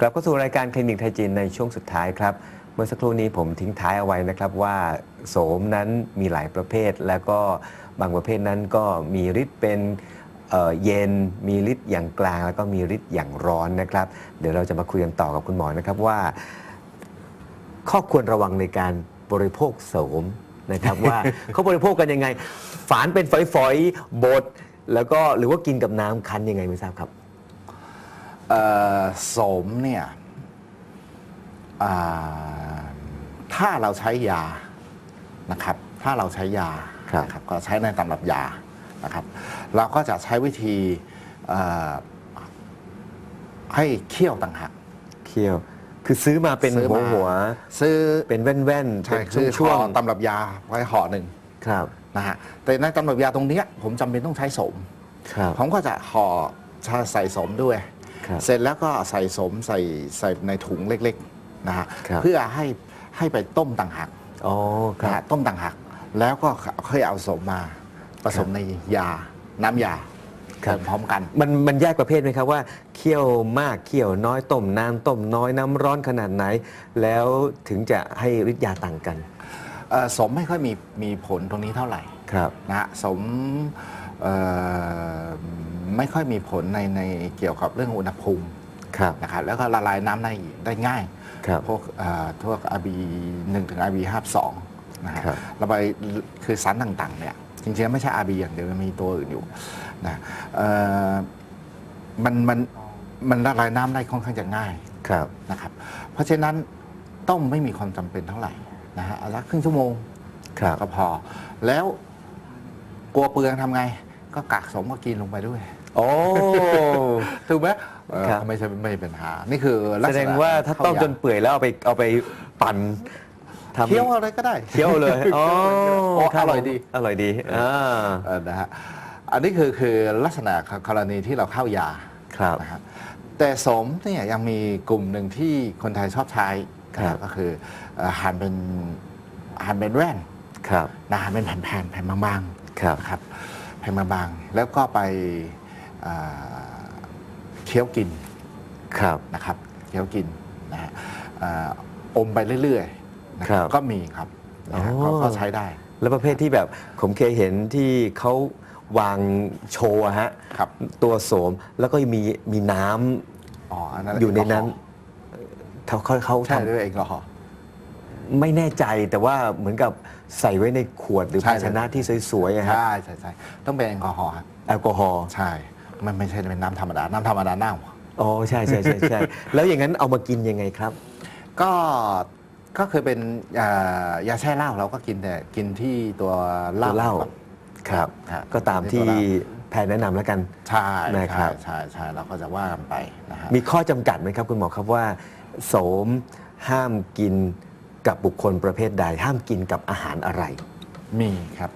กลับเข้าสู่รายการคลินิกไทยจีนในช่วงสุดท้ายครับ เมื่อสักครู่นี้ผมทิ้งท้ายเอาไว้นะครับว่าโสมนั้นมีหลายประเภท แล้วก็บางประเภทนั้นก็มีฤทธิ์เป็นเอ่อเย็นมีฤทธิ์อย่างกลาง แล้วก็มีฤทธิ์อย่างร้อนนะครับ เดี๋ยวเราจะมาคุยกันต่อกับคุณหมอนะครับว่า ข้อควรระวังในการบริโภคโสมนะครับว่าเขาบริโภคกันยังไง ฝานเป็นฝอยๆบดแล้วก็หรือว่ากินกับน้ำคั้นยังไงไม่ทราบครับเอ่อโสมเนี่ยอ่าถ้าเราใช้ยานะครับ ถ้าเราใช้ยาครับนะครับก็ใช้ในตำรับยานะครับ เราก็จะใช้วิธีเอ่อให้เคี่ยวต่างหากเคี่ยวคือซื้อมาเป็นซื้อหัวมาหัว ซื้อๆเป็นแว่นๆใช่เป็นคือช่วงห่อตำรับยาไว้ห่อหนึ่งๆครับนะฮะแต่ในตำรับยาตรงเนี้ยผมจำเป็นต้องใช้โสมครับผมก็จะห่อใส่สมด้วยครับ เสร็จแล้วก็ใส่สมใส่ใส่ในถุงเล็กๆนะฮะครับเพื่อให้ให้ไปต้มต่างหากอ๋อคนะรัฮะบต้มต่างหากแล้วก็ค่อยเอาสมมาผสมในยาน้ำยาครับพร้อมกันมันมันแยกประเภทไหมครับว่าเคี่ยวมากเคี่ยวน้อยต้มนานต้มน้อยน้ำร้อนขนาดไหน แล้วถึงจะให้ฤทธิ์ยาต่างกันเอ่อสมไม่ค่อยมีมีผลตรงนี้เท่าไหร่ครับนะฮะสมเอ่อ ไม่ค่อยมีผลในในเกี่ยวกับเรื่องอุณหภูมิครับนะครับแล้วก็ละลายน้ำได้ได้ง่ายครับพวกเอ่อพวก RB 1ถึง RB 52นะฮะครับระบายคือสารต่างๆเนี่ยจริงๆไม่ใช่ RB อย่างเดียวมันมีตัวอื่นอยู่นะเอ่อมันมันมันละลายน้ำได้ค่อนข้างจะง่ายครับนะครับ เพราะฉะนั้นต้มไม่มีความจำเป็นเท่าไหร่นะฮะเอาสักครึ่งชั่วโมงครับก็พอ แล้วกลัวเปลืองทำไง ก็กักสมก็กินลงไปด้วย โอ้ถูกไหมเออครับ ไม่ใช่ไม่เป็นปัญหา นี่คือลักแสษดณะงว่าถ้าต้มจนข้ยเปื่อยแล้วเอาไปเอาไปปั่นทำเคี้ยวอะไรก็ได้ เคี้ยวเลยอ๋อโอ้คบอร่อยดี อร่อยดีอ่า เออนะฮะอันนี้คือคือลักษณะกรณีที่เราเข้ายาครับนะฮะแต่สมเนี่ยยังมีกลุ่มหนึ่งที่คนไทยชอบใช้ครับนะก็คือเอ่อหั่นเป็นหั่นเป็นแว่นครับนะหั่นเป็นแผ่นๆแผ่นบางครับ ๆนะครับแผ่นบางๆแล้วก็ไป เอ่อเคี้ยวกินครับนะครับเคี้ยวกินนะฮะเอ่ออมไปเรื่อยๆนะครับก็มีครับนะฮะอ๋อก็ก็ใช้ได้ แล้วประเภทที่แบบผมเคยเห็นที่เขาวางโชว์อะฮะครับตัวโสมแล้วก็มีมีน้ำอ๋ออันนั้นอยู่ในนั้นแอลกอฮอล์เขาเขาเขาใช่ทำด้วยแอลกอฮอล์ไม่แน่ใจแต่ว่าเหมือนกับใส่ไว้ในขวดหรือใช่ภาชนะที่สวยๆอะฮะใช่ใช่ใช่ต้องเป็นแอลกอฮอล์ครับแอลกอฮอล์ใช่ มันไม่ใช่เป็นน้ำธรรมดา น้ำธรรมดาเน่าอ๋อใช่ใช่ใช่ใช่แล้วอย่างนั้นเอามากินยังไงครับ ก็ก็คือเป็นอ่ายาแช่เหล้าเราก็กินแต่กินที่ตัวเหล้าตัวเหล้าครับครับ ก็ตามที่แพทย์แนะนำแล้วกันใช่นะครัใช่บใช่ใช่เราก็จะว่ากันไปนะฮะมีข้อจำกัดไหมครับคุณหมอครับว่า โสมห้ามกินกับบุคคลประเภทใด ห้ามกินกับอาหารอะไร มีครับ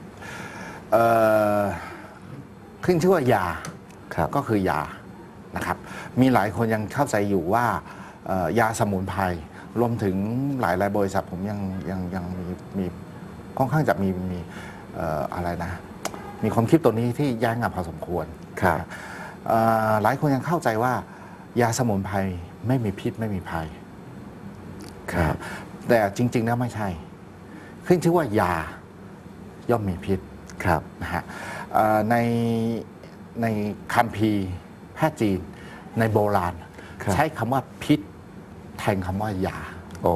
เอ่อขึ้นชื่อว่ายาครับ ก็คือยานะครับมีหลายคนยังเข้าใจอยู่ว่าเอ่อยาสมุนไพรรวมถึงหลายหลายบริษัทผมยังยังยังมีมีค่อนข้างจะมีมีเอ่ออะไรนะ มีความคิดตัวนี้ที่แย้งกันพอสมควรครับนะเอ่อหลายคนยังเข้าใจว่ายาสมุนไพรไม่มีพิษไม่มีภัยครับแต่จริงๆแล้วไม่ใช่ ขึ้นชื่อว่ายาย่อมมีพิษครับนะฮะเอ่อใน ในคัมภีร์แพทย์จีนในโบราณ ครับ ใช้คำว่าพิษ แทนคำว่ายา โอ้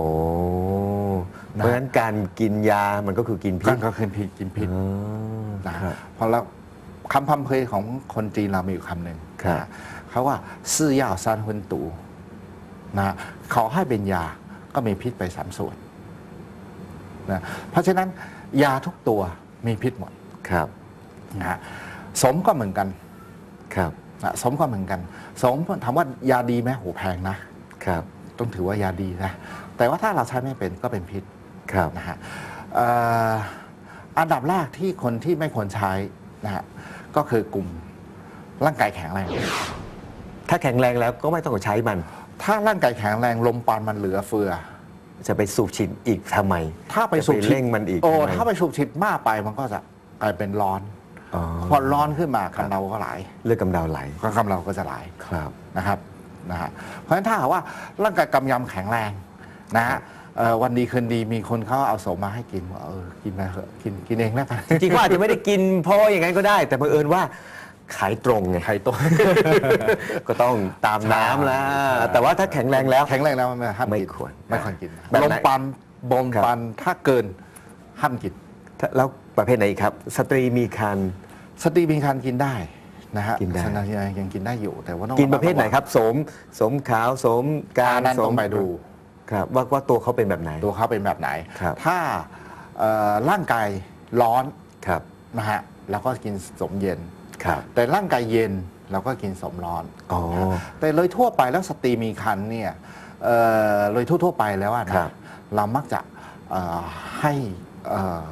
นะเพราะฉะนั้นการกินยามันก็คือกินพิก็ษก็คือพิษกินพิษอ๋อนะครับเพราะเราคำพัมเพยของคนจีนเรามีอยู่คำหนึ่งครับ นะเขาว่าซื่อยาซานหุนตูนะเขาให้เป็นยาก็มีพิษไปสามส่วนนะเพราะฉะนั้นยาทุกตัวมีพิษหมด ครับ นะฮะสมก็เหมือนกัน ครับนะสมก็เหมือนกันสมถามว่ายาดีไหมโหแพงนะครับต้องถือว่ายาดีนะแต่ว่าถ้าเราใช้ไม่เป็นก็เป็นพิษครับนะฮะเอ่ออันดับแรกที่คนที่ไม่ควรใช้นะฮะก็คือกลุ่มร่างกายแข็งแรง ถ้าแข็งแรงแล้วก็ไม่ต้องใช้มัน ถ้าร่างกายแข็งแรงลมปานมันเหลือเฟือ จะไปสูบฉีดอีกทำไม ถ้าไปจะสูบฉีดเร่งมันอีกโอ้ทำไมถ้าไปสูบฉีดมากไปมันก็จะกลายเป็นร้อนอ๋อ พอร้อนขึ้นมากำเดาก็ไหลเลือดกำเดาไหลก็กำเดาก็จะไหลครับนะครับนะฮะเพราะฉะนั้นถ้าหากว่าร่างกายกำยำแข็งแรงนะฮะเอ่อวันดีคืนดีมีคนเขาเอาโสมมาให้กินบอกเออกินมาเถอะกินกินเองแล้วกันจริงๆก็อาจจะไม่ได้กินเพราะอย่างนั้นก็ได้ แต่บังเอิญว่าขายตรงไงไข่ต้มก็ต้องตามน้ำแล้วแต่ว่าถ้าแข็งแรงแล้วแข็งแรงแล้วมันห้ามไม่กินควรไม่ควรกินแบบไหนลมปันบมครับปันถ้าเกินห้ามกินถ้าแล้วประเภทไหนอีกครับ สตรีมีคัน สตรีมีคันกินได้นะฮะกินได้ สตรียังกินได้อยู่แต่ว่าต้องกินประเภทไหนครับสมสมขาวสมกาการรนั้นสต้อมงไปดู ครับว่าว่าตัวเขาเป็นแบบไหน ตัวเขาเป็นแบบไหน ครับ ถ้าเอ่อร่างกายร้อนครับนะฮะเราก็กินสมเย็น ครับแต่ร่างกายเย็นเราก็กินสมร้อน อ๋อ แต่โดยทั่วไปแล้วสตรีมีคันเนี่ยเอ่อโดยทั่วๆไปแล้วอะนะครับเรามักจะเอ่อให้เอ่อ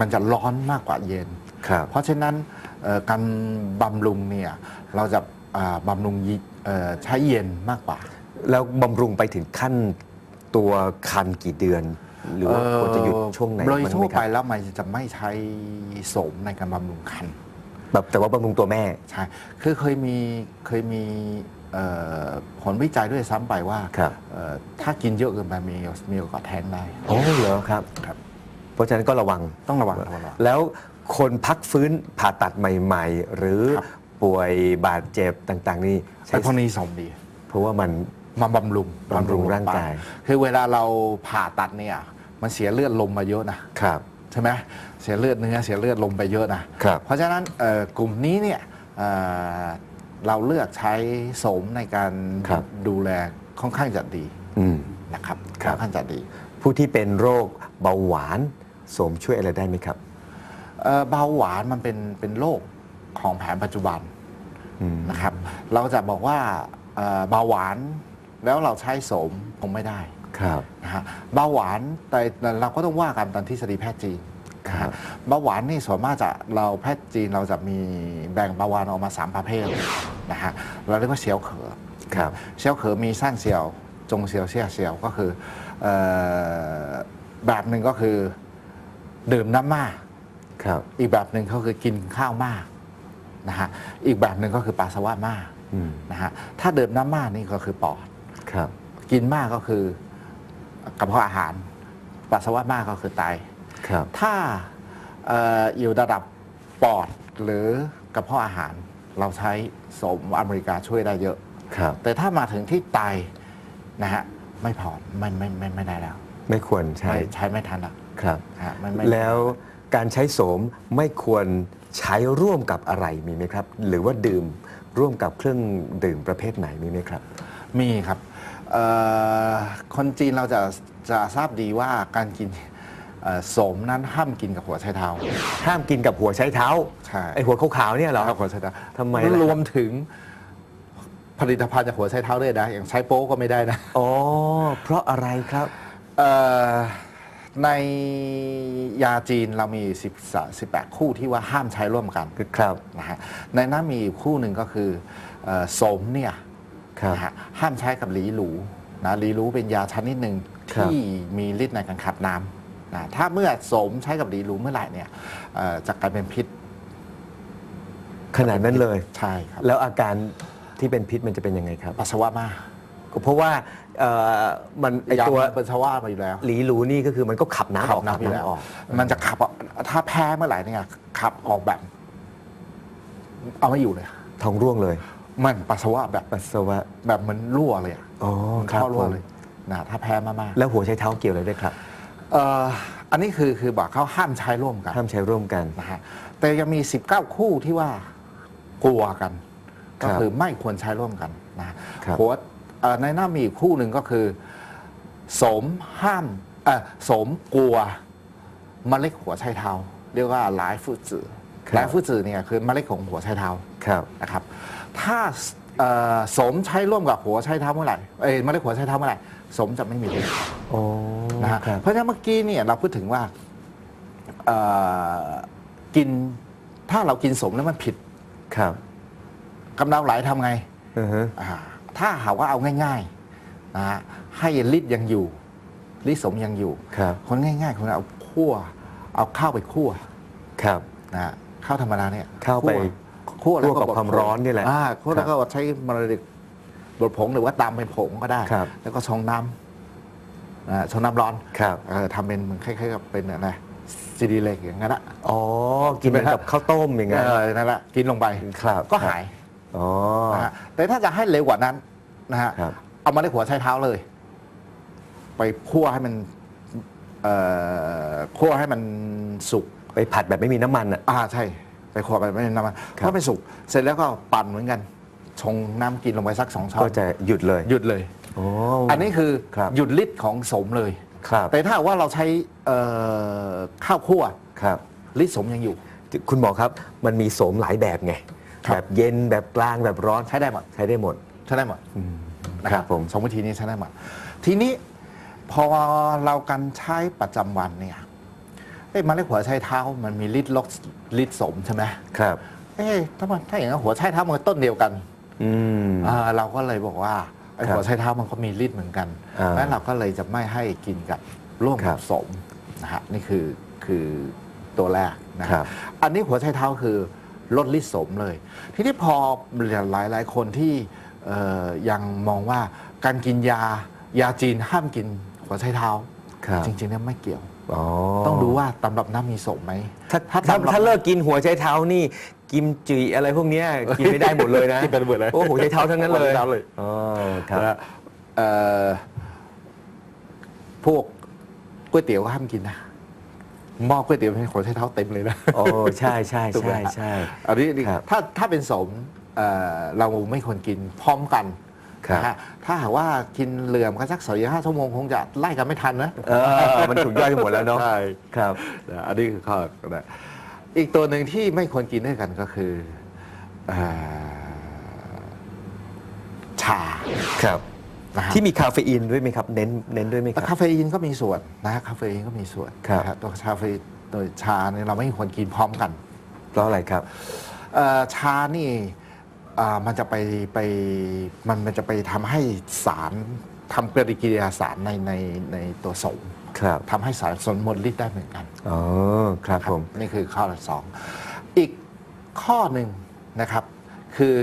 มันจะร้อนมากกว่าเย็น ครับเพราะฉะนั้นเอ่อการบำรุงเนี่ยเราจะอ่าบำรุงยิเอ่อใช้เย็นมากกว่า แล้วบำรุงไปถึงขั้นตัวคันกี่เดือน หรือว่าควรจะหยุดช่วงไหนโดยบ้างทั่ไหวมคไปรับแล้วมันจะไม่ใช้โสมในการบำรุงคันแบบแต่ว่าบำรุงตัวแม่ใช่คือเคยมีเคยมีเอ่อผลวิจัยด้วยซ้ำไปว่าครับเอ่อถ้ากินเยอะเกินไปมีมีโอกาสแท้งได้โอ้เหรอครับครับ เพราะฉะนั้นก็ระวังต้องระวังต้องระวังแล้ว คนพักฟื้นผ่าตัดใหม่ ๆ หรือครับป่วยบาดเจ็บต่าง ๆ นี่ใช้ไอ้พวกนี้สมดี เพราะว่ามัน มาบำรุงบำรุงร่างกาย คือเวลาเราผ่าตัดเนี่ยมันเสียเลือดลมมาเยอะนะครับ ใช่ไหมเสียเลือดเนื้อเสียเลือดลมไปเยอะนะครับ เพราะฉะนั้นเอ่อกลุ่มนี้เนี่ยเอ่อเราเลือกใช้โสมในการครับ ดูแลค่อนข้างจะดีอืม นะครับครับ ค่อนข้างจะดี ผู้ที่เป็นโรคเบาหวานโสมช่วยอะไรได้ไหมครับ เอ่อเบาหวานมันเป็นเป็นโรคของแผนปัจจุบันอืมนะครับ เราจะบอกว่าเอ่อเบาหวานแล้วเราใช้โสมคงไม่ได้ครับนะฮะเบาหวานแต่แต่เราก็ต้องว่ากันตามทฤษฎีแพทย์จีนนะครัฮะบเบาหวานนี่ส่วนมากจะเราแพทย์จีนเราจะมีแบ่งเบาหวานออกมาสามประเภทนะฮะเราเรียกว่าเซียวเขอครับเซียวเขอมีสั้นเซียว จงเซียวเซียเซียวก็คือเอ่อแบบหนึ่งก็คือดื่มน้ำมาก ครับ อีกแบบหนึ่งก็คือกินข้าวมากนะฮะอีกแบบหนึ่งก็คือปัสสาวะมากอืมนะฮะถ้าดื่มน้ำมากนี่ก็คือปอด ครับ กินมากก็คือกระเพาะอาหาร ปัสสาวะมากก็คือไต ครับ ถ้าเอ่ออยู่ระดับปอดหรือกระเพาะอาหาร เราใช้สมอเมริกาช่วยได้เยอะ ครับ แต่ถ้ามาถึงที่ไตนะฮะไม่พอไม่ไม่ไม่ไม่ได้แล้วไม่ควรใช้ ไม่ใช้ไม่ทันแล้วครับนะฮะไม่ไม่ แล้ว การใช้โสมไม่ควรใช้ร่วมกับอะไรมีไหมครับ หรือว่าดื่มร่วมกับเครื่องดื่มประเภทไหนมีไหมครับ มีครับเอ่อคนจีนเราจะจะทราบดีว่าการกินเอ่อโสมนั้นห้ามกินกับหัวไชเท้า ห้ามกินกับหัวใช้เท้าใช่ไอหัวขาวๆเนี่ยเหรอครับหัวไชเท้าทำไมล่ะรวมถึงผลิตภัณฑ์จากหัวไชเท้าด้วยนะอย่างใช้โป๊ก็ไม่ได้นะอ๋อเพราะอะไรครับเอ่อ ในยาจีนเรามี10 18 คู่ที่ว่าห้ามใช้ร่วมกันครับนะฮะในนั้นมีอยู่คู่หนึ่งก็คือเอ่อโสมเนี่ยครับนะฮะห้ามใช้กับหลีหลูนะหลีหลูเป็นยาชนิดหนึ่งครับที่มีฤทธิ์ในการขับน้ำนะถ้าเมื่อโสมใช้กับหลีหลูเมื่อไหร่เนี่ยเอ่อจะกลายเป็นพิษ ขนาดนั้นเลย ใช่ครับ แล้วอาการที่เป็นพิษมันจะเป็นยังไงครับ ปัสสาวะมาก ก็เพราะว่าเอ่อมันไอยาตัวปัสสาวะมาอยู่แล้วหลีหลูนี่ก็คือมันก็ขับน้ำออกขับน้ำอยู่แล้วออก มันจะขับออกถ้าแพ้เมื่อไหร่เนี่ยขับออกแบบ เอาไม่อยู่เลย ท้องร่วงเลยมันปัสสาวะแบบปัสสาวะแบบเหมือนรั่วเลยอะอ๋อมันครับเข้ารั่ผวมเลยนะถ้าแพ้มากๆแล้วหัวใช้เท้าเกี่ยวอะไรด้วยครับเอ่ออันนี้คือคือบอกเขาห้ามใช้ร่วมกันห้ามใช้ร่วมกัน นะฮะแต่ยังมี 19 คู่ที่ว่ากลัวกันครัก็บคือไม่ควรใช้ร่วมกันนะครับ หัวเอ่อ ในหน้ามีอีกคู่หนึ่งก็คือ สมห้ามเอ่อสมกลัวเมล็ดหัวไชเท้าเรียกว่าหลายฟูจือครับหลายฟูจือเนี่ยคือเมล็ดของหัวไชเท้าครับนะครับ ถ้าเอ่อสมใช้ร่วมกับหัวไชเท้าเมื่อไหร่เอ้ยเมล็ดหัวไชเท้าเมื่อไหร่สมจะไม่มีฤทธิ์อ๋อนะฮะครับเพราะฉะนั้นเมื่อกี้เนี่ยเราพูดถึงว่าเอ่อกินถ้าเรากินสมแล้วมันผิด ครับกำเดาไหลทำไงอือฮะอ่า ถ้าหากว่าเอาง่ายๆนะฮะให้ลิตรยังอยู่ลิตรสมยังอยู่ ครับ คนง่ายๆคนเอาคั่ว เอาข้าวไปคั่วครับ นะฮะข้าวธรรมดาเนี่ยข้าวไปคั่วแล้วคั่วกับความร้อนนี่แหละอ่าคั่วแล้วก็ใช้มะเร็งบดผงหรือว่าตำเป็นผงก็ได้ ครับ แล้วก็ชงน้ำอ่าชงน้ำร้อนครับ เออทำเป็นเหมือนคล้ายๆกับเป็นอะไรซีดีเล็กอย่างนั้นละ อ๋อ กินเหมือนกับข้าวต้มอย่างงั้นเออนั่นแหละกินลงไปครับก็หาย อ๋อ นะฮะแต่ถ้าจะให้เร็วกว่านั้นนะฮะครับ เอามาในหัวใช้เท้าเลย ไปคั่วให้มันเอ่อคั่วให้มันสุก ไปผัดแบบไม่มีน้ำมันอะ อ่าใช่ไปคั่วไปไม่น้ำมันครับ ก็ไปสุกเสร็จแล้วก็ปั่นเหมือนกัน ชงน้ำกินลงไปสักสองช้อก็นจะหยุดเลยหยุดเลยอ๋ออัอันนี้คือครับหยุดฤทธิ์ของสมเลย ครับแต่ถ้าว่าเราใช้เอ่อข้าวคั่วครับฤทธิ์สมยังอยู่ คุณหมอครับ มันมีโสมหลายแบบไงครับ แบบเย็นแบบกลางแบบร้อนใช้ได้หมดใช้ได้หมดใช้ได้หมดอืมนะครับผมสองวิธีนี้ใช้ได้หมดทีนี้พอเรากันใช้ประจำวันเนี่ยเอ้ยมันเรียกหัวไชเท้ามันมีฤทธิ์ลดฤทธิ์สมใช่ไหมครับ เอ้ยถ้ามันถ้าอย่างนั้นหัวไชเท้ามันก็ต้นเดียวกันอืมอ่าเราก็เลยบอกว่าไอ้ครับหัวไชเท้ามันก็มีฤทธิ์เหมือนกันอ่าแล้วเราก็เลยจะไม่ให้กินกับร่วมครักับบสมนะฮะนี่คือคือตัวแรกนะคครัรับบอันนี้หัวไชเท้าคือ ลดฤทธิ์สมเลย ทีนี้พอหลายหลายๆคนที่เอ่อยังมองว่าการกินยายาจีนห้ามกินหัวไชเท้าครับจริงๆเนี่ยไม่เกี่ยวอ๋อต้องดูว่าตำรับน้ำมีสมไหมถ้าถ้าถ้าตำรับถ้าเลิกกินหัวไชเท้านี่กิมจิอะไรพวกเนี้ยกินไม่ได้หมดเลยนะกินไปหมดเลยโอ้หัวไชเท้าทั้งนั้นเลยหัวไชเท้าเลยอ๋อครับนะเอ่อพวกก๋วยเตี๋ยวก็ห้ามกินนะ หม้อก๋วยเตี๋ยวเป็นหัวไชเท้าเต็มเลยนะโอ้ใช่ใช่ถูกไหมใช่ฮะใช่ อันนี้นี่ครับถ้าถ้าเป็นสมเอ่อเราไม่ควรกินพร้อมกันครับ นะฮะถ้าหากว่ากินเหลื่อมกันสักสองห้าชั่วโมงคงจะไล่กันไม่ทันนะ เออมันถูกย่อยไปหมดแล้วเนาะใช่ ครับ นะอันนี้คือข้อนะอีกตัวหนึ่งที่ไม่ควรกินด้วยกันก็คือเอ่อชา ครับ นะฮะที่มีคาเฟอีนด้วยไหมครับ เน้นเน้นด้วยไหมครับ คาเฟอีนก็มีส่วนนะฮะคาเฟอีนก็มีส่วนครับ นะฮะตัวคาเฟอีนตัวชาเนี่ยเราไม่ควรกินพร้อมกันเพราะอะไรครับ เอ่อชานี่อ่ามันจะไปไปมันมันจะไปทำให้สารทำปฏิกิริยาสารในในในตัวสมครับ ทำให้สารสนหมดฤทธิ์ได้เหมือนกัน อ๋อ ครับผม นี่คือข้อที่สอง อีกข้อหนึ่งนะครับ คือ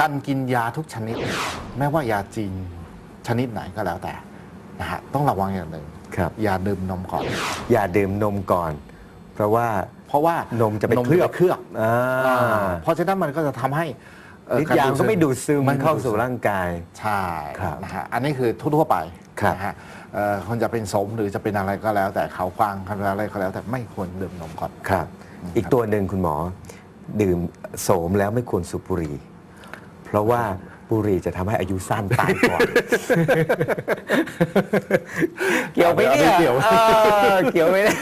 การกินยาทุกชนิดแม้ว่ายาจีนชนิดไหนก็แล้วแต่นะฮะต้องระวังอย่างหนึ่งครับ อย่าดื่มนมก่อน อย่าดื่มนมก่อน เพราะว่าเพราะว่านมจะไปเคลือบเคลือบอ่าอ่าเพราะฉะนั้นมันก็จะทำให้เอ่อฤทธิ์ยาก็ไม่ดูดซึมไม่เข้าสู่ร่างกาย ใช่ครับนะฮะอันนี้คือทั่วๆไปครับนะฮะเอ่อคนจะเป็นสมหรือจะเป็นอะไรก็แล้ว แต่เขาฟังอะไรก็แล้ว แต่ไม่ควรดื่มนมก่อนครับ อีกตัวหนึ่งคุณหมอ ดื่มโสมแล้วไม่ควรสูบบุหรี่ เพราะว่าบุหรี่จะทำให้อายุสั้นตายก่อน เกี่ยวไหมเนี่ยไม่เกี่ยวออเกี่ยวไหมเนี่ย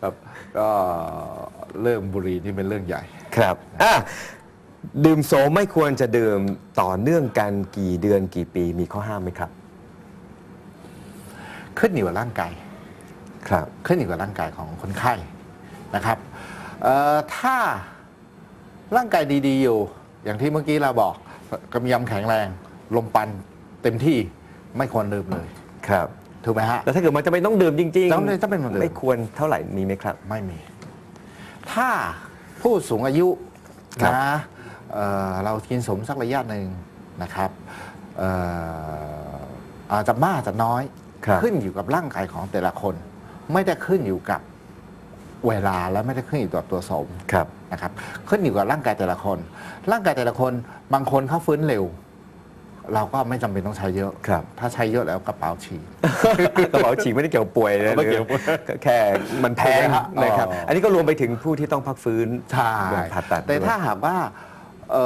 ครับก็เรื่องบุหรี่นี่เป็นเรื่องใหญ่ ครับอะดื่มโสมไม่ควรจะดื่มต่อเนื่องกันกี่เดือนกี่ปีมีข้อห้ามไหมครับ ขึ้นอยู่กับร่างกาย ครับ ขึ้นอยู่กับร่างกายของคนไข้นะครับเอ่อถ้าร่างกายดี ๆ อยู่ อย่างที่เมื่อกี้เราบอกกำยำแข็งแรง ลมปันเต็มที่ไม่ควรดื่มเลยครับถูกไหมฮะแล้วถ้าเกิดมันจะไม่ต้องดื่มจริงต้องเลยต้องเป็นมันดื่มไม่ควรเท่าไหร่มีไหมครับ ไม่มี ถ้าผู้สูงอายุครับนะเอ่อเรากินสมสักระยะหนึ่งนะครับเอ่ออาจจะมากจะน้อย ครับ ขึ้นอยู่กับร่างกายของแต่ละคน ไม่ได้ขึ้นอยู่กับ เวลาและไม่ได้ขึ้นอยู่กับตัวสมครับนะครับขึ้นอยู่กับร่างกายแต่ละคน ร่างกายแต่ละคนบางคนเขาฟื้นเร็ว เราก็ไม่จำเป็นต้องใช้เยอะครับ ถ้าใช้เยอะแล้วกระเป๋าฉีก กระเป๋าฉีกไม่ได้เกี่ยวป่วยนะไม่เกี่ยวก็แค่มันแพงถูกไหมฮะนะครับ อ๋ออั อันนี้ก็รวมไปถึงผู้ที่ต้องพักฟื้นใช่แบบผ่าตัดแต่ด้วยถ้าหากว่าเอ่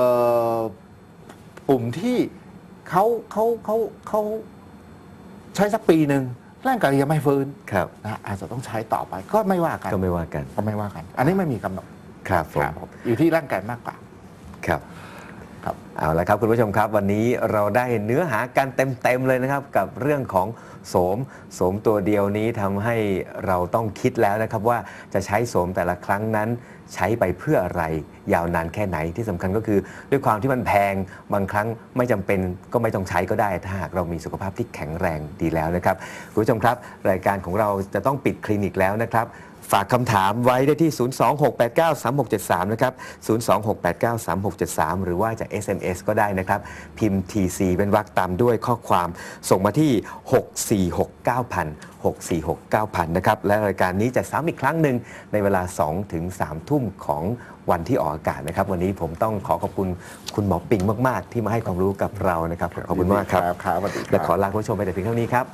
อปุ่มที่เขาเขาเขาเขาใช้สักปีหนึ่ง ร่างกายยังไม่ฟื้นครับนะอาจจะต้องใช้ต่อไปก็ไม่ว่ากันก็ไม่ว่ากัน ก็ไม่ว่ากัน อันนี้ไม่มีกำหนดครับผมครับอยู่ที่ร่างกายมากกว่าครับ ครับเอาละครับคุณผู้ชมครับ วันนี้เราได้เนื้อหากันเต็มๆเลยนะครับ กับเรื่องของโสมโสมตัวเดียวนี้ทำให้เราต้องคิดแล้วนะครับ ว่าจะใช้โสมแต่ละครั้งนั้น ใช้ไปเพื่ออะไรยาวนานแค่ไหนที่สำคัญก็คือ ด้วยความที่มันแพงบางครั้งไม่จำเป็นก็ไม่ต้องใช้ก็ได้ ถ้าหากเรามีสุขภาพที่แข็งแรงดีแล้วนะครับคุณผู้ชมครับ รายการของเราจะต้องปิดคลินิกแล้วนะครับ ฝากคำถามไว้ได้ที่ 026893673 นะครับ 026893673 หรือว่าจะ SMS ก็ได้นะครับ พิมพ์ TC เป็นวรรคตามด้วยข้อความส่งมาที่ 6469000 6469000 นะครับ และรายการนี้จะซ้ำอีกครั้งหนึ่งในเวลา2ถึง3ทุ่มของวันที่ออกอากาศนะครับ วันนี้ผมต้องขอขอบคุณคุณหมอปิงมาก ๆ ที่มาให้ความรู้กับเรานะครับ ขอบคุณมากครับครับสวัสดีคและรับขอลาคุณผู้ชมไปแต่เพียงเท่านี้ครับ